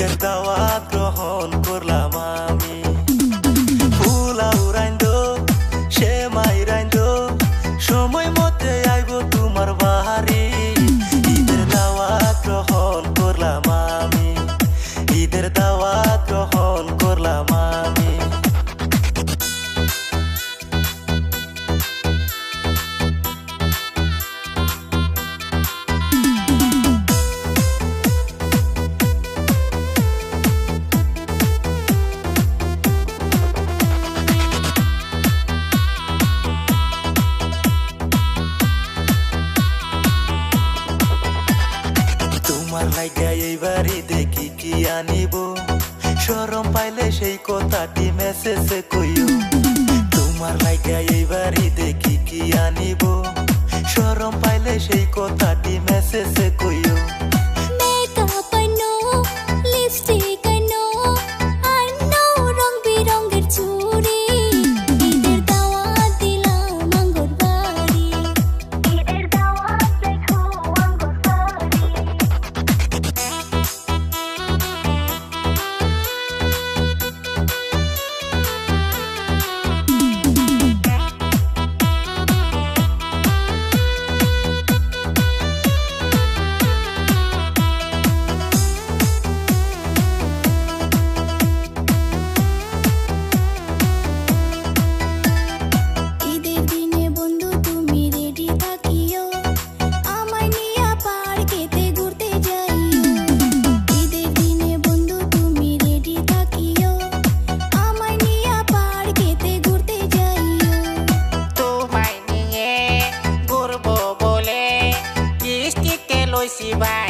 que estaba তোমার ভাইগা এই বাড়িতে কি কি আনিব। সরম পাইলে সেই কথাটি মেসেজে কইও। তোমার ভাইগা এই বাড়িতে দেখি কি আনিব। সরম পাইলে সেই কথাটি মেসেজে কইও। спасибо.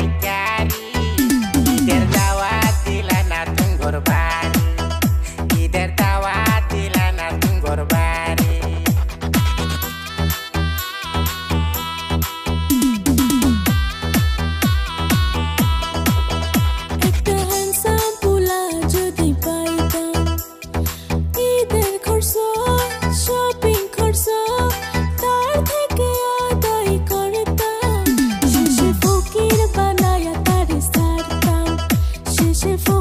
pushing for